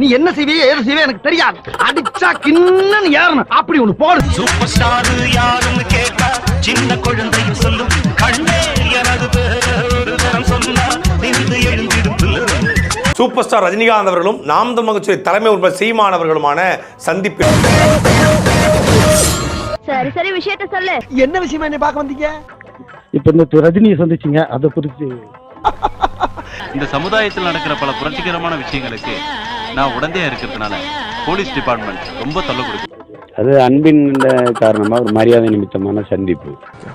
நீ என்ன செய்வியே ஏது செய்வே எனக்கு தெரியாது. அடிச்சா கிண்ணன்னு ஏறணும். அப்படி ஒண்ணு போடு. சூப்பர் ஸ்டார் யாருன்னு கேட்டா சின்ன குழந்தையும் சொல்லும். கண்ணே எனது பேர சொன்னா நின்று சூப்பர் ஸ்டார் ரஜினிகாந்த் அவர்களும் நாம் தமிழ் தலைமை உறுப்பினர் சீமான் அவர்களுமான சந்திப்பு. சரி சரி விஷயத்த சொல்லு. என்ன விஷயமா என்ன பார்க்க வந்தீங்க? இப்போ இந்த ரஜினியை சந்திச்சிங்க அதை குறித்து இந்த சமுதாயத்தில் நடக்கிற பல புரட்சிகரமான விஷயங்களுக்கு நான் உடந்தையா இருக்கிறதுனால போலீஸ் டிபார்ட்மெண்ட் ரொம்ப தொல்லை கொடுக்குது. அது அன்பின் காரணமாக ஒரு மரியாதை நிமித்தமான சந்திப்பு.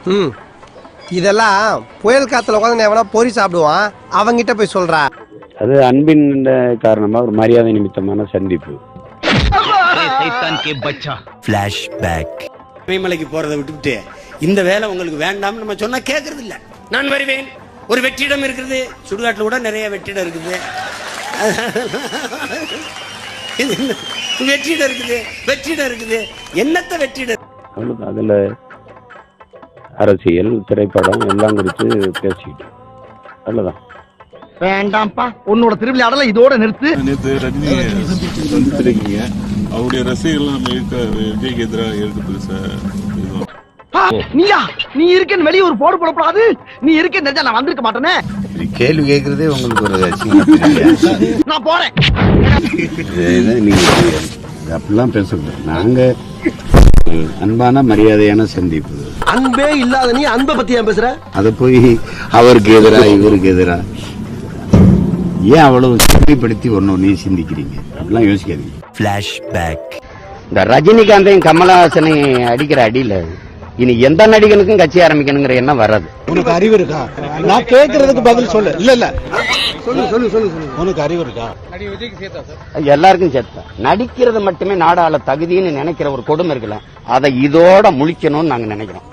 ம். இதெல்லாம் புயல் காத்துல உட்காந்து எவனா பொறி சாப்பிடுவான் அவங்கிட்ட போய் சொல்றா. அது அன்பின் காரணமாக ஒரு மரியாதை நிமித்தமான சந்திப்பு. இமயமலைக்கு போறதை விட்டுவிட்டு இந்த வேலை உங்களுக்கு வேண்டாம்னு நம்ம சொன்னா கேட்கறது இல்ல நான் வருவேன். ஒரு வெற்றிடம் இருக்கிறது சுடுகாட்டில் கூட நிறைய வெற்றிடம் இருக்குது. இது? வெற்றிடம் இருக்குது வெற்றிடம் இருக்குது. என்னத்த வெற்றிடம்? அவ்வளோதான் அதில் அரசியல் திரைப்படம் எல்லாம் குறித்து பேசிக்கிட்டோம் அவ்வளோதான் வேண்டாம்ப்பா. உன்னோட திருவிழாடல இதோட நிறுத்து. நேற்று ரஜினி சந்திச்சிருக்கீங்க. அவருடைய ரசிகர்கள் நம்ம இருக்க விஜய்க்கு எதிராக இருக்குது சார் நீயா? நீ இருக்கேன்னு வெளியே ஒரு போடு போடக்கூடாது நீ இருக்கேன்னு தெரிஞ்சா நான் வந்திருக்க மாட்டேனே. கேள்வி கேட்குறதே உங்களுக்கு ஒரு நான் போறேன். நீங்கள் அப்படிலாம் பேசக்கூடாது. நாங்கள் அன்பான மரியாதையான சந்திப்பு. அன்பே இல்லாத நீ அன்பை பத்தி ஏன் பேசுற? அதை போய் அவருக்கு எதிரா இவருக்கு எதிரா? ஏன் அவ்வளவு சிறுமைப்படுத்தி ஒன்று நீ சிந்திக்கிறீங்க? அப்படிலாம் யோசிக்காதீங்க. இந்த ரஜினிகாந்தையும் கமலஹாசனையும் அடிக்கிற அடியில இனி எந்த நடிகனுக்கும் கட்சி ஆரம்பிக்கணுங்கிற எண்ணம் வராது. உனக்கு அறிவு இருக்கா? நான் கேக்குறதுக்கு பதில் சொல்லு. இல்ல இல்ல. சொல்லு சொல்லு சொல்லு உனக்கு அறிவு இருக்கா? எல்லாருக்கும் சேர்த்து. நடிக்கிறது மட்டுமே நாடாள தகுதின்னு நினைக்கிற ஒரு கொடுமை இருக்குல்ல அதை இதோட முழிக்கணும்னு நாங்க நினைக்கிறோம்.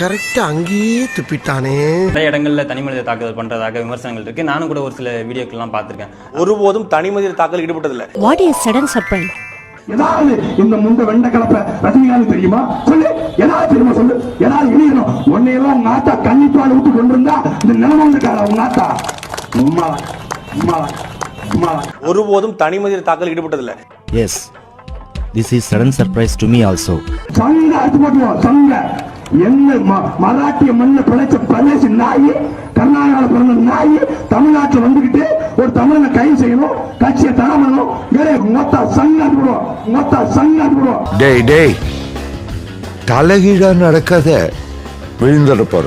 கரெக்டா அங்கேயே துப்பிட்டானே. நிறைய இடங்கள்ல தனி மனித தாக்குதல் பண்றதாக விமர்சனங்கள் இருக்கு. நானும் கூட ஒரு சில வீடியோக்கள்லாம் பார்த்திருக்கேன். ஒருபோதும் தனிமனித தாக்கல் ஈடுபட்டதில்லை. வாட் இஸ் சடன் சர்ப்ரைஸ் ஏதாவது இந்த முந்த வெண்ட கலப்ப ரஜினிகாந்த் தெரியுமா? சொல்லு. ஏதாவது தெரியுமா சொல்லு. ஏதாவது எழுதணும் உன்னையெல்லாம் உங்க ஆத்தா கன்னிப்பால் ஊத்து கொண்டு இருந்தா இந்த நிலைமை இருக்காதா உங்க ஆத்தா? உம்மா உம்மா உம்மா. ஒருபோதும் தனிமனித தாக்கல் ஈடுபட்டதில்லை. Yes this is sudden surprise to me also சங்க அடிச்சு போட்டுவோம் சங்க. என்ன ம- மராட்டிய மண்ணில் பிழைச்ச பிரதேச நாய்? கர்நாடகாவில் பிறந்த நாய் தமிழ்நாட்டில் வந்துகிட்டு ஒரு தமிழனை கைது செய்யணும் கட்சியை ஏலே, மொத்த சங்க அடிச்சு போடுவோம் மொத்த சங்க டேய் டேய். தலைகீழா நடக்காத விழுந்துட போற.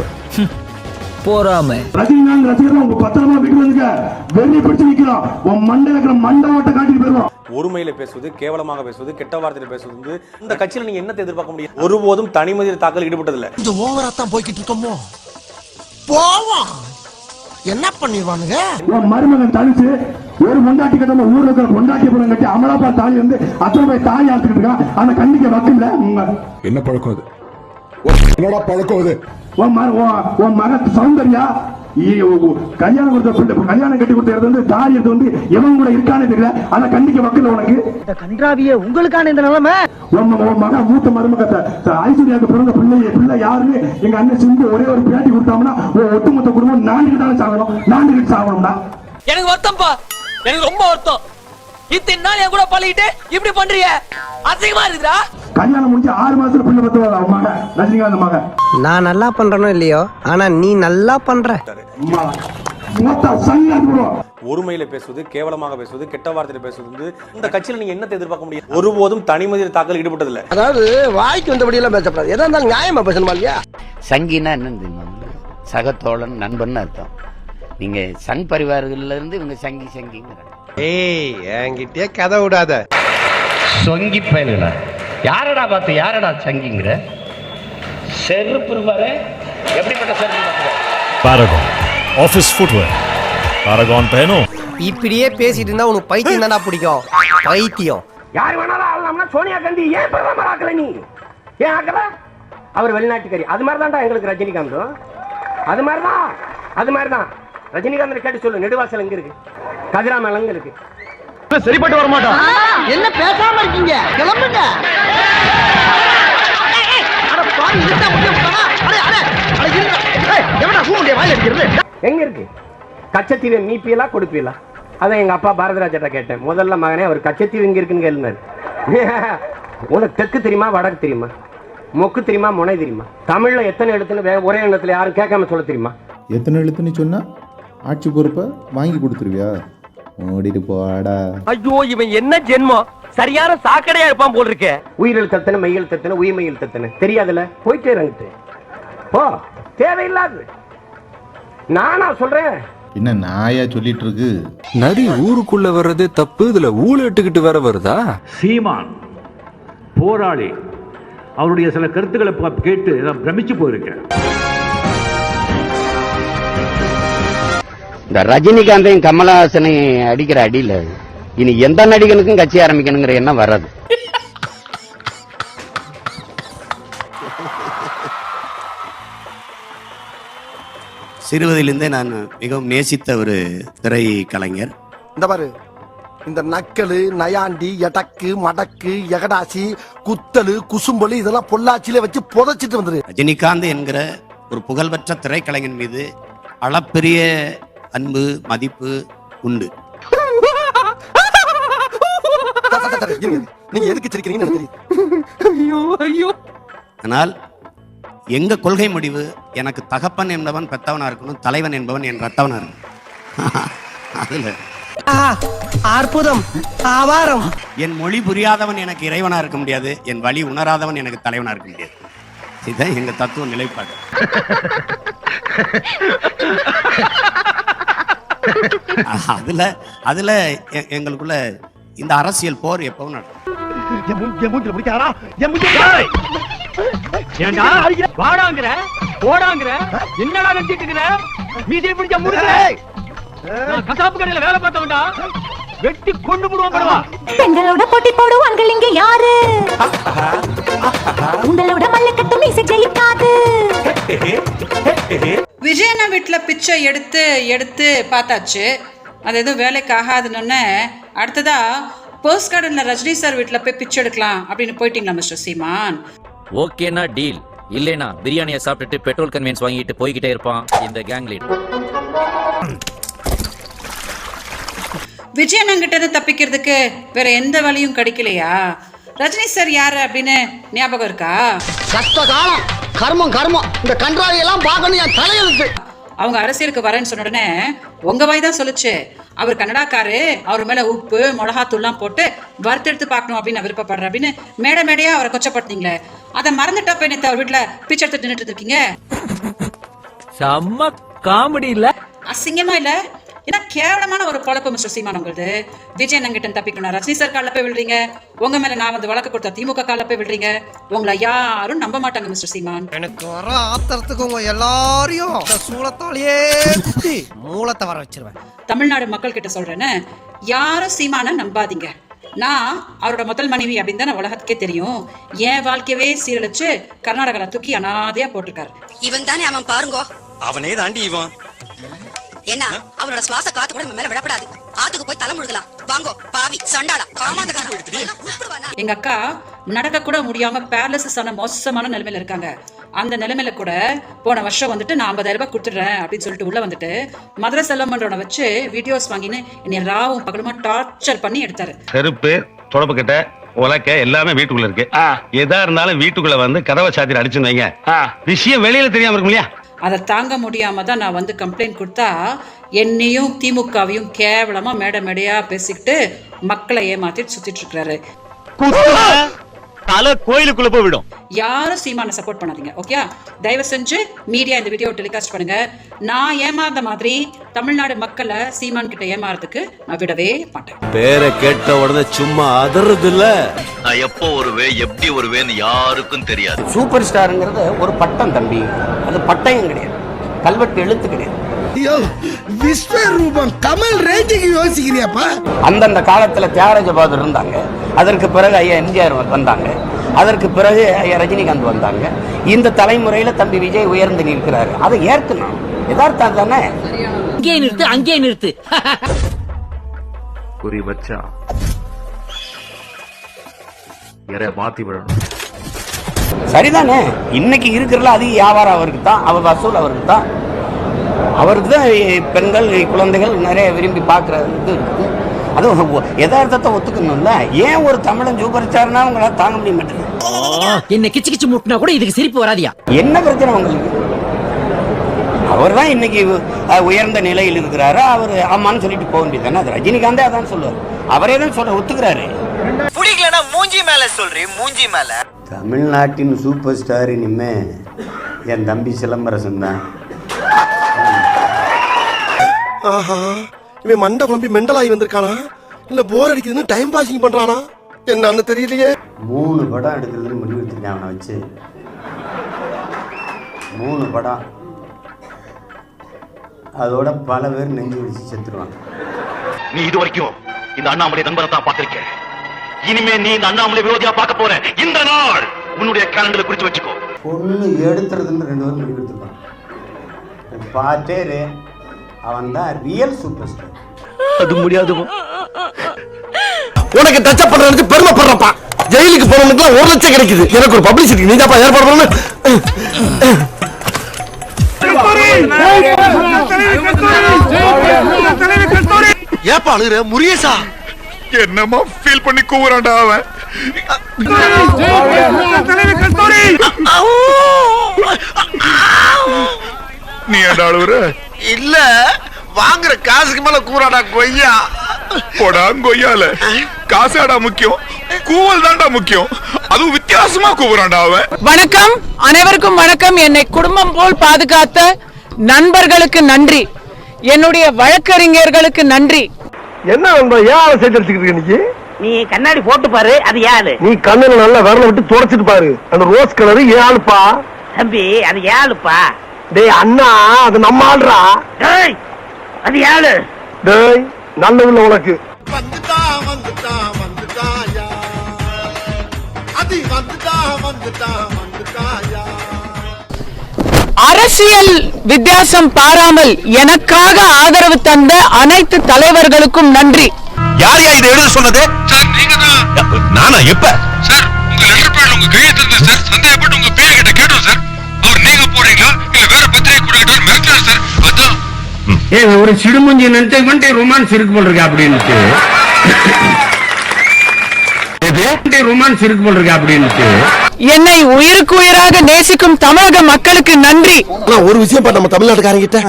போறாம. ரஜினிகாந்த் ரசிகர்கள் உங்க பத்திரமா வீட்டுல இருந்துக்க வெறி பிடிச்சு நிக்கிறோம் உன் மண்டை இருக்கிற மண்டை ஓட்ட காட்டிட்டு போயிருவோம் ஒருமையில பேசுவது கேவலமாக பேசுவது கெட்ட வார்த்தையில பேசுவது வந்து இந்த கட்சியில நீங்க என்னத்தை எதிர்பார்க்க முடியும்? ஒருபோதும் தனிமனித தாக்கல் ஈடுபட்டதில்லை. இந்த ஓவரா தான் போய்கிட்டு இருக்கோமோ? போவோம். என்ன பண்ணிடுவானுங்க? உன் மருமகன் தனிச்சு ஒரு பொண்டாட்டி கட்ட ஊர்ல இருக்கிற பொண்டாட்டி பணம் கட்டி அமலாப்பா தாலி வந்து அத்தனை போய் தாலி ஆத்துக்கிட்டு இருக்கான். அந்த கண்ணிக்க வக்கில்ல. உங்க என்ன பழக்கம் அது? என்னடா பழக்கம் அது? உன் மக உன் உன் மகன் சௌந்தர்யா கல்யாணம் கொடுத்த பிள்ளை கல்யாணம் கட்டி கொடுத்தது வந்து தாலி எடுத்து வந்து எவன் கூட இருக்கானே தெரியல. அந்த கண்ணிக்க வக்கில்ல உனக்கு. இந்த கன்றாவிய உங்களுக்கான இந்த நிலைமை? உன் ம- உன் மகன் மூத்த மருமக த- த- ஐஸ்வர்யாவுக்கு பிறந்த பிள்ளை பிள்ளை யாருன்னு எங்க அண்ணன் சிந்து ஒரே ஒரு பேட்டி கொடுத்தாங்கன்னா ஒட்டுமொத்த குடும்பம் நாண்டுகிட்டு தானே சாகணும். நாண்டுகிட்டு சாகணும்டா. எனக்கு வருத்தம்ப்பா எனக்கு ரொம்ப வருத்தம். இத்தனை நாள் என் கூட பழகிட்டு இப்படி பண்றிய? அசிங்கமா இருக்குடா கல்யாணம் முடிஞ்சு ஆறு மாசத்துல பிள்ளை பத்துவாங்க அவன் மகன். ரஜினிகாந்த் மகன். நான் நல்லா பண்றனோ இல்லையோ? ஆனா நீ நல்லா பண்ற. ஒருமையில பேசுவது கேவலமாக பேசுவது கெட்ட வார்த்தையில பேசுவது வந்து இந்த கட்சியில நீங்க என்னத்தை எதிர்பார்க்க முடியும்? ஒருபோதும் தனிமனித தாக்கல் ஈடுபட்டதில்லை. அதாவது வாய்க்கு வந்தபடி எல்லாம் பேசப்படாது. எதா இருந்தாலும் நியாயமா பேசணுமா இல்லையா? சங்கினா என்னன்னு தெரியுமா? சகத்தோழன் நண்பன் அர்த்தம். நீங்க சங் பரிவார்கள்ல இருந்து இவங்க சங்கி சங்கிங்கிறாங்க. ஏய் என்கிட்டயே கதை விடாத. சொங்கி பயலுடா யாரடா பார்த்து யாரடா சங்கிங்கிற? செருப்பு பாரு. எப்படிப்பட்ட செருப்பு பாரகான் ஆஃபீஸ் ஃபுட்வேர் பாரகான் பहनो இப்படியே பேசிட்டு இருந்தா உனக்கு பைத்தியம் தான்டா பிடிக்கும். பைத்தியம். யார் வேணாலும் ஆகலாம்னா சோனியா காந்தி ஏன் பிரதமர் ஆக்கல நீ? ஏன் ஆக்கல? அவர் வெளிநாட்டுக்காரி. அது மாதிரி தான்டா எங்களுக்கு ரஜினிகாந்தும். அது மாதிரி தான் அது மாதிரி தான் ரஜினிகாந்த் கேட்டு சொல்லு நெடுவாசல் எங்க இருக்கு? கதிராமல எங்க இருக்கு? சரிப்பட்டு வர மாட்டோம் என்ன பேசாம இருக்கீங்க? கிளம்புங்க? எங்க இருக்கு? கச்சத்தீவை மீப்பியலா கொடுப்பீங்களா அதான் எங்க அப்பா பாரதிராஜட்ட கேட்டேன். முதல்ல மகனே அவர் கச்சத்தீவு இங்க இருக்குன்னு கேளுனாரு உனக்கு தெற்கு தெரியுமா வடக்கு தெரியுமா? மொக்கு தெரியுமா முனை தெரியுமா? தமிழ்ல எத்தனை எழுத்துன்னு ஒரே எண்ணத்துல யாரும் கேட்காம சொல்ல தெரியுமா? எத்தனை எழுத்துன்னு சொன்னா? ஆட்சி பொறுப்பை வாங்கி கொடுத்துருவியா? ஓடிட்டு போடா. ஐயோ இவன் என்ன ஜென்மம்? சரியான சாக்கடையா இருப்பான் போல் இருக்கே உயிரெழுத்து எத்தனை மெய்யெழுத்து எத்தனை உயிர் மெய்யெழுத்து எத்தனை தெரியாதுல போயிட்டே இறங்கிட்டு. போ தேவையில்லாது. நானா சொல்றேன். என்ன நாயா சொல்லிட்டு இருக்கு நரி ஊருக்குள்ள வர்றதே தப்பு இதுல ஊழட்டுக்கிட்டு வேற வருதா? சீமான் போராளி. அவருடைய சில கருத்துக்களை பா- கேட்டு நான் பிரமிச்சு போயிருக்கேன். இந்த ரஜினிகாந்தையும் கமலஹாசனையும் அடிக்கிற அடியில இனி எந்த நடிகனுக்கும் கட்சி ஆரம்பிக்கணுங்கிற எண்ணம் வராது சிறுவதிலிருந்தே நான் மிகவும் நேசித்த ஒரு திரை கலைஞர் இந்த பாரு இந்த நக்கலு நயாண்டி எடக்கு மடக்கு எகடாசி குத்தலு குசும்பலு இதெல்லாம் பொள்ளாச்சியில வச்சு புதைச்சிட்டு வந்துரு. ரஜினிகாந்த் என்கிற ஒரு புகழ்பெற்ற திரைக்கலைஞன் மீது அளப்பெரிய அன்பு மதிப்பு உண்டு. நீங்க எதுக்கு சிரிக்கிறீங்கன்னு ஐயோ ஐயோ. ஆனால் எங்க கொள்கை முடிவு எனக்கு தகப்பன் என்பவன் பெத்தவனா இருக்கணும் தலைவன் என்பவன் என் ரத்தவனா இருக்கணும். அதுல. அற்புதம் ஆவாரம். என் மொழி புரியாதவன் எனக்கு இறைவனா இருக்க முடியாது என் வழி உணராதவன் எனக்கு தலைவனா இருக்க முடியாது. இதுதான் எங்க தத்துவ நிலைப்பாடு. அதுல அதுல எங்களுக்குள்ள இந்த அரசியல் போர் எப்பவும் நடக்கும். ஏண்டா? வாடாங்கற? போடாங்கற? என்னடா நினைச்சிட்டு இருக்கற? மீசை பிடிச்ச முடுக்கு நான் கசாப்பு கடையில வேலை பார்த்தவன்டா. வெட்டி கொண்டு போடுவான் படவா பெண்களோட போட்டி போடுவாங்க இங்க யாரு? உங்களோட மல்லுக்கட்டு மீசை ஜெயிக்காது விஜயண்ணா வீட்டில் பிச்சை எடுத்து எடுத்து பார்த்தாச்சு. அது எதுவும் வேலைக்கு ஆகாதுன்னு அடுத்ததா போஸ்ட் கார்டனில் ரஜினி சார் வீட்டில் போய் பிச்சை எடுக்கலாம் அப்படின்னு போயிட்டீங்களா மிஸ்டர் சீமான்? ஓகேனா டீல். இல்லைனா பிரியாணியை சாப்பிட்டுட்டு பெட்ரோல் கன்வீன்ஸ் வாங்கிட்டு போய்கிட்டே இருப்பான் இந்த கேங் லீடர் விஜயண்ணன் கிட்ட இருந்து தப்பிக்கிறதுக்கு வேற எந்த வழியும் கிடைக்கலையா? ரஜினி சார் யாரு அப்படின்னு ஞாபகம் இருக்கா? கஷ்ட காலம் கர்மம் கர்மம். இந்த கன்றாவி எல்லாம் பார்க்கணும் என் தலையெழுத்து அவங்க அரசியலுக்கு வரேன்னு சொன்ன உடனே உங்க வாய் தான் சொல்லுச்சு. அவர் கன்னடாக்காரு அவர் மேல உப்பு மிளகாத்தூள்லாம் போட்டு வறுத்தெடுத்து பார்க்கணும் அப்படின்னு நான் விருப்பப்படுறேன் அப்படின்னு மேடை மேடையா அவரை கொச்சப்படுத்தீங்களே அதை மறந்துட்டா போய் நேத்து அவர் வீட்டுல பிச்சை எடுத்துட்டு நின்றுட்டு இருக்கீங்க செம்ம காமெடி இல்ல? அசிங்கமா இல்ல? ஏன்னா கேவலமான ஒரு பொழப்பு மிஸ்டர் சீமான் உங்களுது விஜய் நங்கிட்ட தப்பிக்கணும் ரஜினி சார் காலில் போய் விழுறீங்க. உங்க மேல நான் வந்து வழக்கு கொடுத்த திமுக காலில் போய் விழுறீங்க. உங்களை யாரும் நம்ப மாட்டாங்க மிஸ்டர் சீமான். எனக்கு வர ஆத்திரத்துக்கு உங்க எல்லாரையும் சூளத்தாலேயே மூலத்தை வர வச்சிருவேன். தமிழ்நாடு மக்கள் கிட்ட சொல்றேன்னு யாரும் சீமான நம்பாதீங்க. நான் அவரோட முதல் மனைவி அப்படின்னு தான் உலகத்துக்கே தெரியும். என் வாழ்க்கையவே சீரழிச்சு கர்நாடகால தூக்கி அனாதையா போட்டிருக்காரு. இவன் தானே அவன் பாருங்கோ. அவனே தாண்டி இவன். என்ன அவனோட சுவாச காத்து கூட நம்ம மேல விடப்படாது ஆத்துக்கு போய் தலை முழுகலாம். வாங்கோ பாவி சண்டாளா காமாந்தகாரா எங்க அக்கா நடக்க கூட முடியாம பேரலிசிஸ் ஆன மோசமான நிலைமையில இருக்காங்க. அந்த நிலைமையில கூட போன வருஷம் வந்துட்டு நான் ஐம்பதாயிரம் ரூபாய் கொடுத்துட்றேன் அப்படின்னு சொல்லிட்டு உள்ள வந்துட்டு மதுரை செல்லமன்றோட வச்சு வீடியோஸ் வாங்கின்னு என்னை ராவும் பகலுமா டார்ச்சர் பண்ணி எடுத்தாரு. செருப்பு தொடப்பு கட்ட உலக்க எல்லாமே வீட்டுக்குள்ள இருக்கு. எதா இருந்தாலும் வீட்டுக்குள்ள வந்து கதவை சாத்திர அடிச்சுன்னு வைங்க. விஷயம் வெளியில தெரியாம இருக்கும் இல்லையா? அதை தாங்க முடியாமல் தான் நான் வந்து கம்ப்ளைண்ட் கொடுத்தா என்னையும் திமுகவையும் கேவலமாக மேடை மேடையாக பேசிக்கிட்டு மக்களை ஏமாற்றிட்டு சுத்திட்டு இருக்கிறாரு. தலை கோயிலுக்குள்ள போய் விடும். யாரும் சீமான சப்போர்ட் பண்ணாதீங்க ஓகே தயவு செஞ்சு மீடியா இந்த வீடியோ டெலிகாஸ்ட் பண்ணுங்க. நான் ஏமாந்த மாதிரி தமிழ்நாடு மக்களை சீமான் கிட்ட ஏமாறதுக்கு நான் விடவே மாட்டேன். பேரை கேட்ட உடனே சும்மா அதறது இல்ல நான் எப்போ வருவே எப்படி வருவேன்னு யாருக்கும் தெரியாது. சூப்பர் ஸ்டாருங்கிறது ஒரு பட்டம் தம்பி. அது பட்டயம் கிடையாது. கல்வெட்டு எழுத்து கிடையாது. விஸ்வரூபம் கமல் ரேஞ்சுக்கு யோசிக்கிறியாப்பா? அந்தந்த காலத்துல தியாகராஜ பகதூர் இருந்தாங்க. அதற்கு பிறகு ஐயா எம்ஜிஆர் வந்தாங்க. அதற்கு பிறகு ஐயா ரஜினிகாந்த் வந்தாங்க. இந்த தலைமுறையில தம்பி விஜய் உயர்ந்து நிற்கிறாரு. அதை ஏற்கணும். யதார்த்தம் தானே? அங்கேயே நிறுத்து அங்கேயே நிறுத்து. குறி வச்சா யாரைய மாத்தி விடணும். சரிதானே? இன்னைக்கு இருக்கிறல அது வியாபாரம் அவருக்கு தான் அவ வசூல் அவருக்கு தான் அவருக்கு தான் பெண்கள் குழந்தைகள் நிறைய விரும்பி பார்க்குற இது. இருக்குது அதுவும் யதார்த்தத்தை ஒத்துக்கணும்ல. ஏன் ஒரு தமிழன் சூப்பர் ஸ்டார்னா உங்களால் தாங்க முடிய மாட்டேங்குது. என்ன கிச்சு கிச்சு முட்டினா கூட இதுக்கு சிரிப்பு வராதியா? என்ன பிரச்சனை உங்களுக்கு? அவர் தான் இன்னைக்கு உயர்ந்த நிலையில் இருக்கிறாரு. அவர் ஆமான்னு சொல்லிட்டு போக வேண்டியது அது ரஜினிகாந்தே அதான் சொல்லுவார். அவரே தான் சொல்ற ஒத்துக்கிறாரு. பிடிக்கலன்னா மூஞ்சி மேல சொல்றேன் மூஞ்சி மேல. தமிழ்நாட்டின் சூப்பர் ஸ்டார் இனிமே என் தம்பி சிலம்பரசன் தான். ஆஹா இவன் மண்டை குழம்பி மெண்டலாகி வந்திருக்கானா? இல்ல போர் அடிக்குதுன்னு டைம் பாசிங் பண்றானா? என்னன்னு தெரியலையே. மூணு படம் எடுக்கிறதுன்னு முடிவு எடுத்திருக்கேன் அவனை வச்சு. மூணு படம் அதோட பல பேர் நெஞ்சு வச்சு செத்துருவாங்க. நீ இது வரைக்கும் இந்த அண்ணாமலை நண்பரை தான் பார்த்திருக்க இனிமே நீ இந்த அண்ணாமலை விரோதியா பார்க்க போற. இந்த நாள் உன்னுடைய கேலண்டர்ல குறிச்சு வச்சுக்கோ. பொண்ணு எடுத்துறதுன்னு ரெண்டு பேரும் முடிவு எடுத்திருக்கான் பார்த்தே. அவன் தான் ரியல் சூப்பர் ஸ்டார் அது முடியாது உனக்கு டச் பண்ற நினைச்சு பெருமைப்படுறப்பா. ஜெயிலுக்கு போறவனுக்கு ஒரு லட்சம் கிடைக்குது. எனக்கு ஒரு பப்ளிசிட்டி நீ தான் ஏற்பாடு பண்ணணும். ஏப்பா அழுகுற? முரியசா என்னமா ஃபீல் பண்ணி கூவுறான்டா அவன். நீ ஏன்டா அழுவுற இல்ல வாங்குற காசுக்கு மேல கூறாடா கொய்யா. போடா கொய்யால. காசாடா முக்கியம். கூவல் தான்டா முக்கியம். அதுவும் வித்தியாசமா கூவுறான்டா அவன். வணக்கம். அனைவருக்கும் வணக்கம். என்னை குடும்பம் போல் பாதுகாத்த நண்பர்களுக்கு நன்றி. என்னுடைய வழக்கறிஞர்களுக்கு நன்றி. என்ன நண்பா ஏன் அடிச்சுக்கிட்டு இருக்க நீ? கண்ணாடி போட்டு பாரு அது யாரு? நீ கண்ணுல நல்லா விரல விட்டு தொடச்சிட்டு பாரு. அந்த ரோஸ் கலர் ஏன் ஆளுப்பா? தம்பி அது யாருப்பா டேய் அண்ணா அது நம்ம ஆள்றா. டேய் அது யாரு? டேய் நல்லதில்ல உனக்கு. அரசியல் வித்தியாசம் பாராமல் எனக்காக ஆதரவு தந்த அனைத்து தலைவர்களுக்கும் நன்றி. யார் யா இதை எழுத சொன்னது? சார் நீங்க தான் நானா எப்ப? சார் உங்க லெட்டர் பேட்ல உங்க கையெழுத்து இருந்தது சார் சந்தேகப்பட்டு உங்க பேரை கிட்ட கேட்டோம் சார். அவர் நீங்க போறீங்களா? ஏ ஒரு சிடுமுஞ்சி நினைச்சு ரொமான்ஸ் இருக்கு போல் இருக்கு அப்படின்ட்டு ரொமான்ஸ் இருக்கு போல் இருக்கு அப்படின்ட்டு என்னை உயிருக்கு உயிராக நேசிக்கும் தமிழக மக்களுக்கு நன்றி. ஒரு விஷயம் பா நம்ம தமிழ்நாட்டுக்காரங்க கிட்ட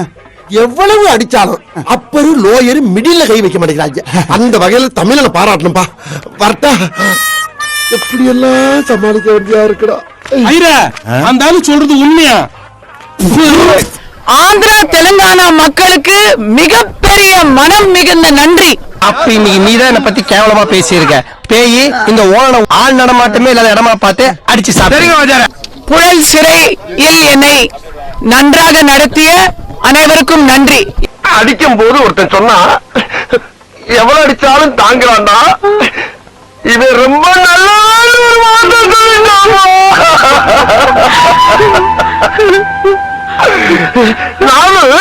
எவ்வளவு அடிச்சாலும் அப்பரு லோயரு மிடில்ல கை வைக்க மாட்டேங்கிறாங்க. அந்த வகையில தமிழனை பாராட்டணும்பா. வரட்டா. எப்படி எல்லாம் சமாளிக்க வேண்டியா இருக்குடா. அந்த ஆளு சொல்றது உண்மையா? ஆந்திரா தெலுங்கானா மக்களுக்கு மிகப்பெரிய மனம் மிகுந்த நன்றி. அப்ப இன்னைக்கு நீ தான் என்ன பத்தி கேவலமா பேசியிருக்க. பேயி இந்த ஓன ஆள் நடமாட்டமே இல்லாத இடமா பார்த்து அடிச்சு சாப்பிடுங்க புழல் சிறையில் என்னை நன்றாக நடத்திய அனைவருக்கும் நன்றி. அடிக்கும் போது ஒருத்தன் சொன்னா எவ்வளவு அடிச்சாலும் தாங்குறான்டா. இவன் ரொம்ப நல்ல ஒரு வார்த்தை சொல்லிட்டான். நானும்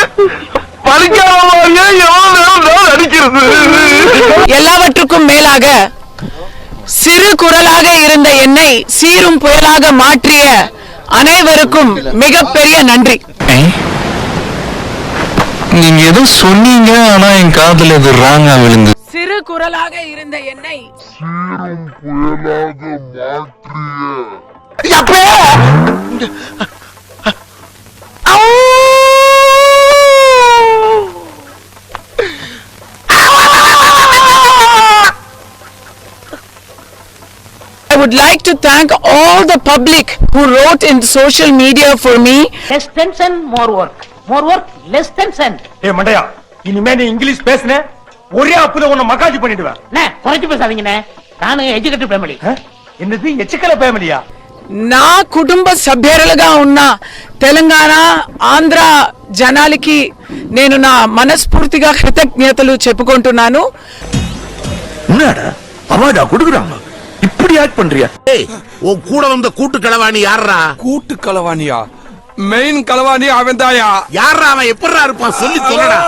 எல்லாவற்றுக்கும் மேலாக சிறு குரலாக இருந்த என்னை சீரும் புயலாக மாற்றிய அனைவருக்கும் மிகப்பெரிய நன்றி. நீங்க ஏதோ சொன்னீங்க ஆனா என் காதுல இது ராங்கா விழுந்து. சிறு குரலாக இருந்த என்னை I would like to thank all the public who wrote in social media for me. Less tension more work more work less tension ஏ மண்டையா இனிமே நீ இங்கிலீஷ் பேசுன ஒரே அப்புல உன்னை மக்காஜி பண்ணிடுவேன். அண்ணே குறைச்சு பேசாதீங்கண்ணே நானும் எஜுகேட்டட் ஃபேமிலி என்னது எச்சுக்கல ஃபேமிலியா నా కుటుంబ సభ్యులుగా ఉన్న తెలంగాణ ఆంధ్ర జనాలకి నేను నా మనస్ఫూర్తిగా కృతజ్ఞతలు చెప్పుకుంటున్నాను என்னடா அவார்டா கொடுக்குறாங்க இப்படி ஆக்ட் பண்றியா உன் கூட வந்த கூட்டு களவாணி யாரா கூட்டு களவாணியா மெயின் களவாணி அவன் தாயா யாரா அவன் எப்படா இருப்பான் சொல்லி சொல்லடா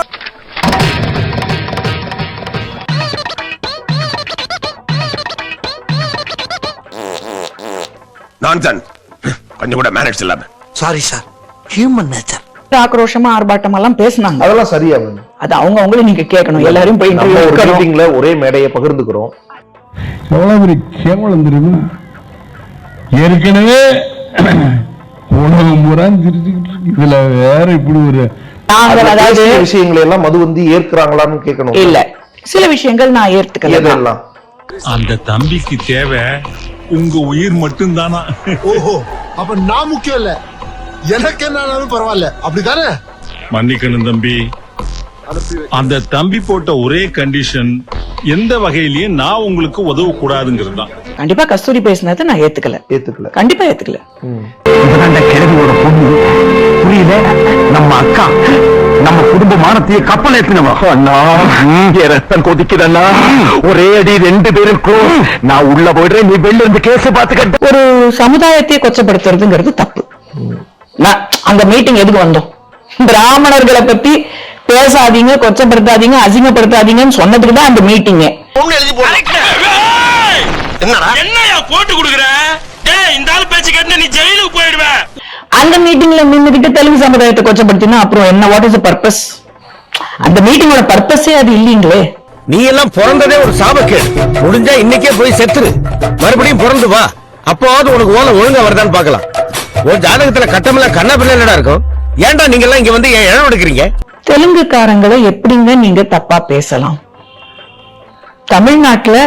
நான் கொஞ்சம் கூட மேனேஜ் இல்லாம. சாரி சார் ஹியூமன் நேச்சர் ஆக்ரோஷமா ஆர்ப்பாட்டம் எல்லாம் பேசினாங்க. அதெல்லாம் சரியா மேம் அது அவங்க அவங்கள நீங்க கேட்கணும். எல்லாரையும் போய் நம்ம ஒரு எடுக்கணும். மீட்டிங்ல ஒரே மேடையை பகிர்ந்துக்கிறோம். எவ்வளவு பெரிய கேவலம் தெரியுமா? ஏற்கனவே உலகம் பூரா சிரிச்சுக்கிட்டு இருக்கு. இதுல வேற இப்படி ஒரு அதாவது விஷயங்களை எல்லாம் மது வந்து ஏற்கிறாங்களான்னு கேட்கணும். இல்ல. சில விஷயங்கள் நான் ஏத்துக்கல. எதெல்லாம்? அந்த தம்பிக்கு தேவை உங்க உயிர் மட்டும்தானா? ஓஹோ அப்ப நான் முக்கியம் இல்ல. எனக்கு என்னாலும் பரவாயில்ல. அப்படிதானே மன்னிக்கணும் தம்பி. அந்த தம்பி போட்ட ஒரே கண்டிஷன் எந்த வகையிலயும் நான் உங்களுக்கு உதவ கூடாதுங்கிறது தான். கண்டிப்பா கஸ்தூரி பேசினதை நான் ஏத்துக்கல. ஏத்துக்கல. கண்டிப்பா ஏத்துக்கல. அந்த கிழவியோட பொண்ணு. புரியல நம்ம அக்கா நம்ம குடும்ப மானத்தையே கப்பல் ஏத்தினவா அண்ணா என் ரத்தம் கொதிக்குதண்ணா ஒரே அடி ரெண்டு பேரும் close. நான் உள்ள போயிடுறேன் நீ வெளில இருந்து கேஸ் பாத்துக்கிட்ட ஒரு சமுதாயத்தையே கொச்சப்படுத்துறதுங்கிறது தப்பு. நான் அந்த மீட்டிங் எதுக்கு வந்தோம்? பிராமணர்களை பத்தி பேசாதீங்க கொச்சப்படுத்தாதீங்க அசிங்கப்படுத்தாதீங்கன்னு சொன்னதுக்கு தான் அந்த எழுதி என்னடா? என்னையா போட்டு கொடுக்குற டேய் இந்த ஆள் பேச்சு கேட்டு நீ ஜெயிலுக்கு போயிடுவ அந்த மீட்டிங்ல நின்னுகிட்டு தெலுங்கு சமுதாயத்தை கொச்சப்படுத்தினா அப்புறம் என்ன? வாட் இஸ் பர்பஸ் அந்த மீட்டிங்கோட பர்பஸே அது இல்லீங்களே. நீ எல்லாம் பிறந்ததே ஒரு சாபக்கேடு. முடிஞ்சா இன்னைக்கே போய் செத்துரு. மறுபடியும் பிறந்து வா. அப்போவாவது உனக்கு ஓலை ஒழுங்கா வருதான்னு பார்க்கலாம். உன் ஜாதகத்துல கட்டமெல்லாம் கண்ணா பிள்ளை இருக்கும். ஏன்டா நீங்க எல்லாம் இங்க வந்து ஏன் இடம் எடுக்கிறீங்க தெலுங்குக்காரங்களை எப்படிங்க நீங்க தப்பா பேசலாம்? தமிழ்நாட்டுல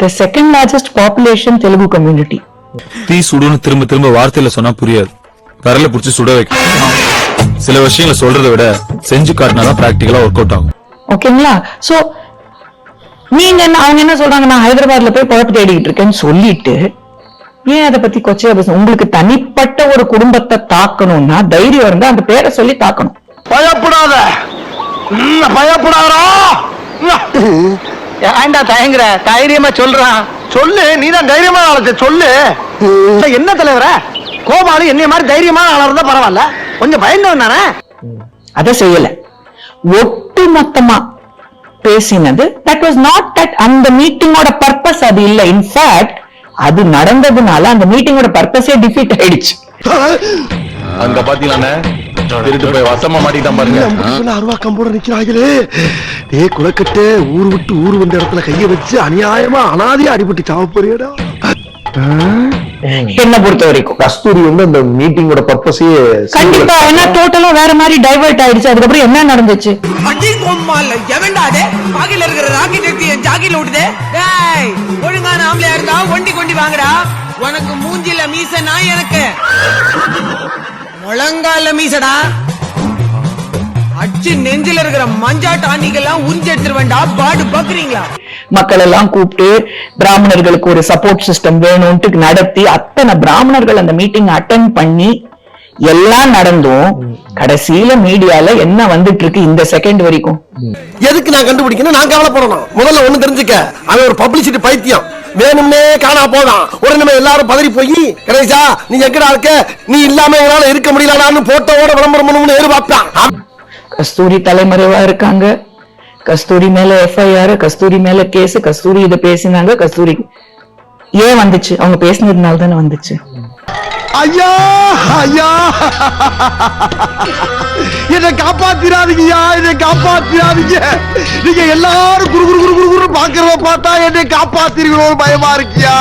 the second largest population Telugu community தீ சுடுன்னு திரும்ப திரும்ப வார்த்தையில சொன்னா புரியாது. விரல புடிச்சு சுட வைக்க. சில விஷயங்களை சொல்றதை விட செஞ்சு காட்டினாதான் பிராக்டிகலா ஒர்க் அவுட் ஆகும். ஓகேங்களா? சோ நீங்க என்ன அவங்க என்ன சொல்றாங்க? நான் ஹைதராபாத்ல போய் குழப்ப தேடிக்கிட்டு இருக்கேன்னு சொல்லிட்டு ஏன் அதை பத்தி கொச்சையா பேச உங்களுக்கு தனிப்பட்ட ஒரு குடும்பத்தை தாக்கணும்னா தைரியம் இருந்தா அந்த பேரை சொல்லி தாக்கணும். பயப்படாத. பயப்படாதா ஏன்டா தயங்குற? தைரியமா சொல்றான் சொல்லு. நீதான் தைரியமான ஆளத்தை சொல்லு. என்ன தலைவர? கோபாலு என்னைய மாதிரி தைரியமான ஆளா இருந்தா பரவாயில்ல. கொஞ்சம் பயந்தவன் தானே? அதை செய்யல. ஒட்டு மொத்தமா பேசினது தட் வாஸ் நாட் தட் அந்த மீட்டிங்கோட பர்பஸ் அது இல்ல. இன்ஃபேக்ட் அது நடந்ததுனால அந்த மீட்டிங்கோட பர்பஸே டிஃபீட் ஆயிடுச்சு. அங்க திருட்டு போய் வசமா மாட்டிட்டான் பாருங்க. அருவா கம்போட நிக்கிறாங்களே. டே குலக்கட்டு ஊர் விட்டு ஊர் வந்த இடத்துல கைய வச்சு அநியாயமா அனாதையா அடிபட்டு சாவ போறியடா. என்ன பொறுத்த வரைக்கும் கஸ்தூரி வந்து அந்த மீட்டிங்கோட பர்பஸையே கண்டிப்பா என்ன டோட்டலா வேற மாதிரி டைவர்ட் ஆயிடுச்சு. அதுக்கப்புறம் என்ன நடந்துச்சு? அடி கோமால எவன்டாதே? பாகில இருக்கிற ராக்கெட் எடுத்து என் ஜாக்கில விட்டுதே டேய் ஒழுங்கான ஆம்பளையா இருந்தா ஒண்டி கொண்டி வாங்கடா. உனக்கு மூஞ்சில மீச நான் எனக்கு. முழங்கால மீசடா. அச்சு நெஞ்சில இருக்கிற மஞ்சா டானிக்கெல்லாம் உறிஞ்சு எடுத்துருவேன்டா. பாடு பாக்குறீங்களா? மக்கள் எல்லாம் கூப்பிட்டு பிராமணர்களுக்கு ஒரு சப்போர்ட் சிஸ்டம் வேணும்ட்டு நடத்தி அத்தனை பிராமணர்கள் அந்த மீட்டிங் அட்டன் பண்ணி எல்லாம் நடந்தும். கடைசியில மீடியால என்ன வந்துட்டு இருக்கு இந்த செகண்ட் வரைக்கும்? எதுக்கு நான் கண்டுபிடிக்கணும்? நான் கவலைப்படணும். முதல்ல ஒண்ணு தெரிஞ்சுக்க. அவன் ஒரு பப்ளிசிட்டி பைத்தியம். வேணும்னே காணா போதான் உடனே எல்லாரும் பதறி போய் கணேசா நீ எங்கடா இருக்க? நீ இல்லாம என்னால இருக்க முடியலடான்னு போட்டோவோட விளம்பரம் பண்ணணும்னு எதிர்பார்ப்பான். கஸ்தூரி தலைமறைவா இருக்காங்க. கஸ்தூரி மேல எஃப்ஐஆர் கஸ்தூரி மேல கேஸ் கஸ்தூரி இதை பேசினாங்க கஸ்தூரி ஏன் வந்துச்சு? அவங்க பேசினதுனால தானே வந்துச்சு. ஐயா ஐயா. என்னை காப்பாத்திராதீங்கய்யா என்னை காப்பாத்திராதீங்க. நீங்க எல்லாரும் குரு குரு குரு குரு குரு பாக்குறத பார்த்தா என்னை காப்பாத்திருக்கிறோம் பயமா இருக்கியா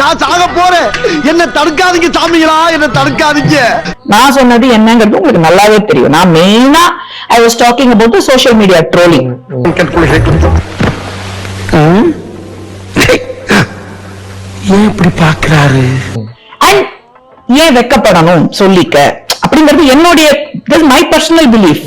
நான் சாக போறேன். என்ன தடுக்காதீங்க சாமிகளா என்ன தடுக்காதீங்க. நான் சொன்னது என்னங்கிறது உங்களுக்கு நல்லாவே தெரியும். நான் மெயினா I was talking about social media trolling ஏன் இப்படி பாக்குறாரு அண்ட் ஏன் வெக்கப்படணும் சொல்லிக்க? அப்படிங்கிறது என்னுடைய my personal belief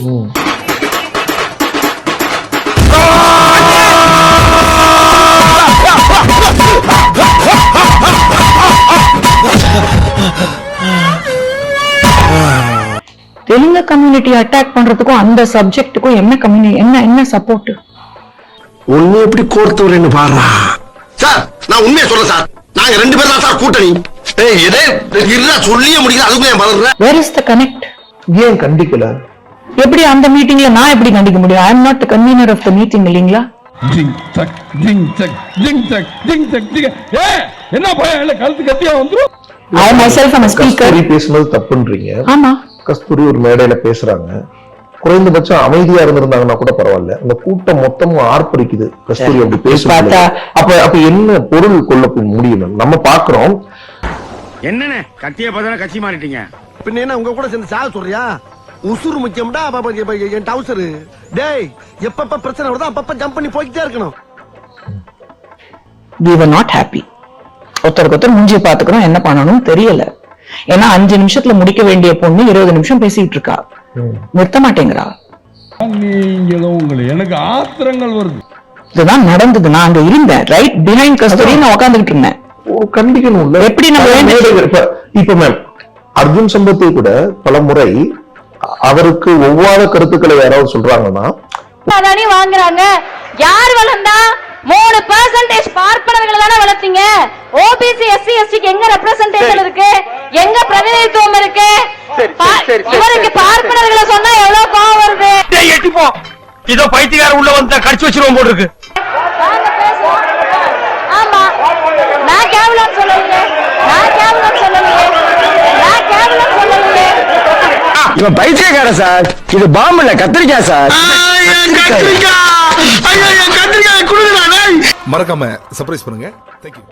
Telugu community attack பண்றதுக்கும் அந்த சப்ஜெக்ட்டுக்கும் என்ன கம்யூனி என்ன என்ன சப்போர்ட் ஒண்ணு எப்படி கோர்த்து வரேன்னு பாடுறா? சார் நான் உண்மையை சொல்ல சார். நாங்க ரெண்டு பேரும் தான் சார் கூட்டணி. ஏய் இதே இருடா சொல்லியே முடியல. அதுக்கும் என் பதற? வேர் இஸ் த கனெக்ட் ஏன் கண்டிக்கல? எப்படி அந்த மீட்டிங்ல நான் எப்படி கண்டிக்க முடியும்? I not the convener of the meeting இல்லீங்களா? சக் ஜிங் சக் ஜிங் ஏ என்ன பயம் இல்ல கழுத்து கத்தியா வந்துரும்? I myself am speaker பேசுனது தப்புன்றீங்க. ஆமா. கஸ்தூரி ஒரு மேடையில பேசுறாங்க. குறைந்தபட்சம் அமைதியா இருந்திருந்தாங்கன்னா கூட பரவாயில்ல. அந்த கூட்டம் மொத்தமும் ஆர்ப்பரிக்குது கஸ்தூரி அப்படி பார்த்தா- அப்ப அப்ப என்ன பொருள் கொள்ள முடியும்? நம்ம பாக்குறோம் என்னண்ணே? கட்சியை பார்த்தா கட்சி மாறிட்டீங்க. பின்ன என்ன உங்க கூட சேர்ந்து சாக சொல்றியா? உசுறு முக்கியம்டா என் டவுசரு டேய் எப்பப்ப பிரச்சனை வருதோ அப்பப்ப ஜம்ப் பண்ணி போய்கிட்டே இருக்கணும். We were நாட் ஹாப்பி ஒருத்தருக்கு ஒருத்தர் மூஞ்சி பாத்துக்கிறோம் என்ன பண்ணணும் தெரியல. ஏன்னா அஞ்சு நிமிஷத்துல முடிக்க வேண்டிய பொண்ணு இருபது நிமிஷம் பேசிட்டு இருக்கா. நிறுத்த மாட்டேங்கிறா. எனக்கு ஆத்திரங்கள் வருது. இதுதான் நடந்தது. நான் அங்க இருந்தேன். ரைட் பிஹைண்ட் கஸ்தூரி நான் உட்காந்துக்கிட்டு இருந்தேன். கண்டிக்கணும் எப்படி நம்ம இப்ப மேம் அர்ஜுன் சம்பத்தை கூட பல முறை அவருக்கு ஒவ்வாத கருத்துக்களை யாராவது சொல்றாங்கன்னா தானே வாங்குறாங்க. யார் வளர்ந்தா மூணு பெர்சன்டேஜ் பார்ப்பனர்களை எங்க பிரதிநிதித்துவம் இருக்கு? இவருக்கு பார்ப்பனர்களை சொன்னா எவ்வளவு கோவம் வருது? எட்டிப்போ. இதோ பைத்தியக்கார உள்ள வந்து கடிச்சு வச்சிருவோம் போல இருக்கு ஆமா. நான் கேவலம் சொல்லலையே. நான் கேவலம் சொல்லலையே. நான் கேவலம் சொல்லலையே. இவன் பைத்தியக்கார சார். இது பாம்பு இல்ல கத்திரிக்காய் சார். கத்திரிக்காய். கத்திரிக்காய். குடுங்கடா மறக்காம சர்ப்ரைஸ் பண்ணுங்க. தேங்க்யூ